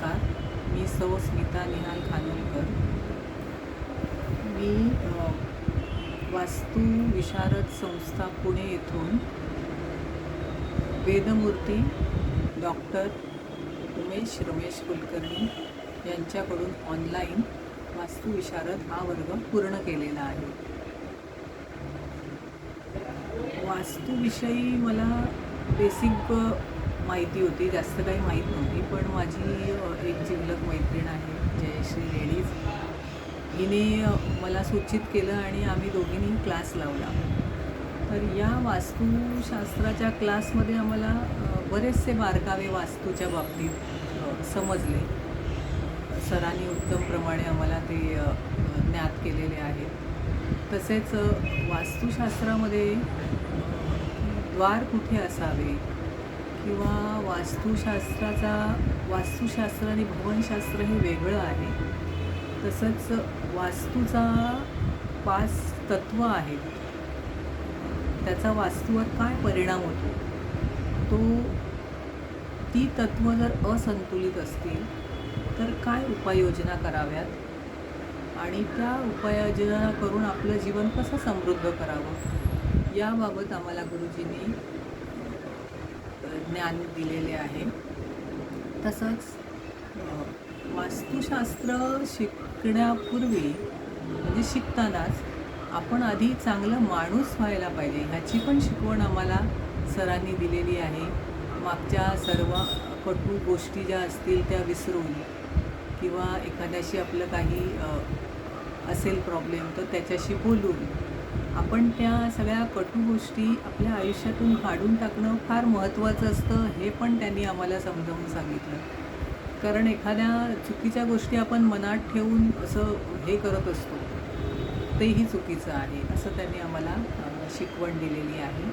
नमस्कार. मी सौ स्मिता निहाल खानोलकर. मी वास्तू विशारद संस्था पुणे येथून वेदमूर्ती डॉक्टर उमेश रमेश कुलकर्णी यांच्याकडून ऑनलाईन वास्तुविशारद हा वर्ग पूर्ण केलेला आहे. वास्तूविषयी मला बेसिक माहिती होती जास्त काही माहीत नव्हती. पण माझी एक जिवलक मैत्रीण आहे जयश्री लेडीज. हिने मला सूचित केलं आणि आम्ही दोघींनी क्लास लावला. तर या वास्तुशास्त्राच्या क्लासमध्ये आम्हाला बरेचसे बारकावे वास्तूच्या बाबतीत समजले. सरांनी उत्तमप्रमाणे आम्हाला ते ज्ञात केलेले आहेत तसेच वास्तुशास्त्रामध्ये द्वार कुठे असावे? किंवा वास्तुशास्त्राचा वास्तुशास्त्र आणि भवनशास्त्र हे वेगळं आहे. तसंच वास्तूचा पाच तत्व आहेत. त्याचा वास्तूवर काय परिणाम होतो? तो ती तत्व जर असंतुलित असतील तर काय उपाययोजना कराव्यात? आणि त्या उपाययोजना करून आपलं जीवन कसं समृद्ध करावं? याबाबत आम्हाला गुरुजींनी ज्ञान दिलेले आहे. तसंच वास्तुशास्त्र शिकण्यापूर्वी म्हणजे शिकतानाच आपण आधी चांगलं माणूस व्हायला पाहिजे. ह्याची पण शिकवण आम्हाला सरांनी दिलेली आहे. मागच्या सर्व कटू गोष्टी ज्या असतील त्या विसरून किंवा एखाद्याशी आपलं काही असेल प्रॉब्लेम तर त्याच्याशी बोलून आपण त्या सगळ्या कटू गोष्टी आपल्या आयुष्यातून काढून टाकणं फार महत्त्वाचं असतं हे पण त्यांनी आम्हाला समजावून सांगितलं. कारण एखाद्या चुकीच्या गोष्टी आपण मनात ठेवून असं हे करत असतो तेही चुकीचं आहे असं त्यांनी आम्हाला शिकवण दिलेली आहे.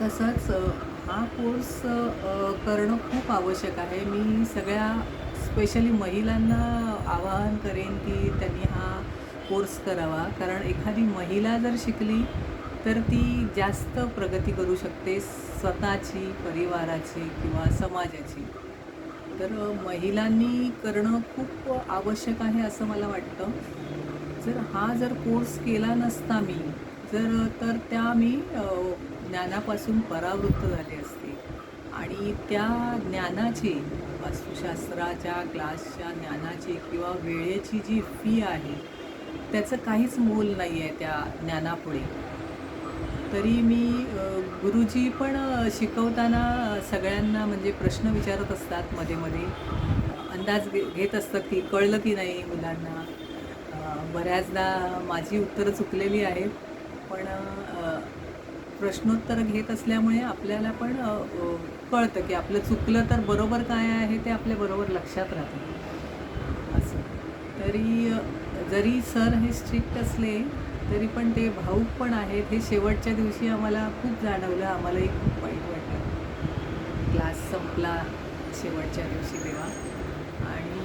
तसंच हा कोर्स करणं खूप आवश्यक आहे. मी सगळ्या स्पेशली महिलांना आवाहन करेन की त्यांनी हा कोर्स करावा. कारण एखादी महिला जर शिकली तर ती जास्त प्रगती करू शकते स्वतःची परिवाराची किंवा समाजाची. तर महिलांनी करणं खूप आवश्यक आहे असं मला वाटतं. जर हा जर कोर्स केला नसता मी जर तर त्या मी ज्ञानापासून परावृत्त झाले असते. आणि त्या ज्ञानाची वास्तुशास्त्राच्या क्लासच्या ज्ञानाची किंवा वेळेची जी फी आहे त्याचं काहीच मोल नाही आहे त्या ज्ञानापुढे. तरी मी गुरुजी पण शिकवताना सगळ्यांना म्हणजे प्रश्न विचारत असतात मध्ये मध्ये. अंदाज घे घेत असतात की कळलं की नाही मुलांना. बऱ्याचदा माझी उत्तरं चुकलेली आहेत. पण प्रश्नोत्तर घेत असल्यामुळे आपल्याला पण कळतं की आपलं चुकलं तर बरोबर काय आहे ते आपल्या बरोबर लक्षात राहतं. असं. तरी जरी सर हे स्ट्रिक्ट असले तरी पण ते भाऊक पण आहेत. हे शेवटच्या दिवशी आम्हाला खूप जाणवलं. आम्हालाही खूप वाईट वाटलं. क्लास संपला शेवटच्या दिवशी तेव्हा. आणि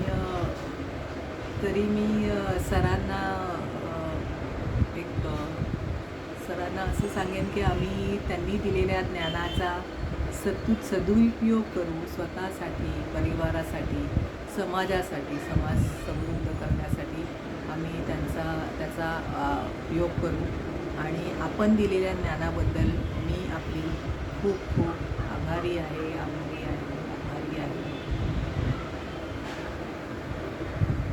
तरी मी सरांना एक सरांना असं सांगेन की आम्ही त्यांनी दिलेल्या ज्ञानाचा सतू सदुपयोग करू स्वतःसाठी परिवारासाठी समाजासाठी समाज समृद्ध त्याचा योग उपयोग करू. आणि आपण दिलेल्या ज्ञानाबद्दल मी आपली खूप खूप आभारी आहे आम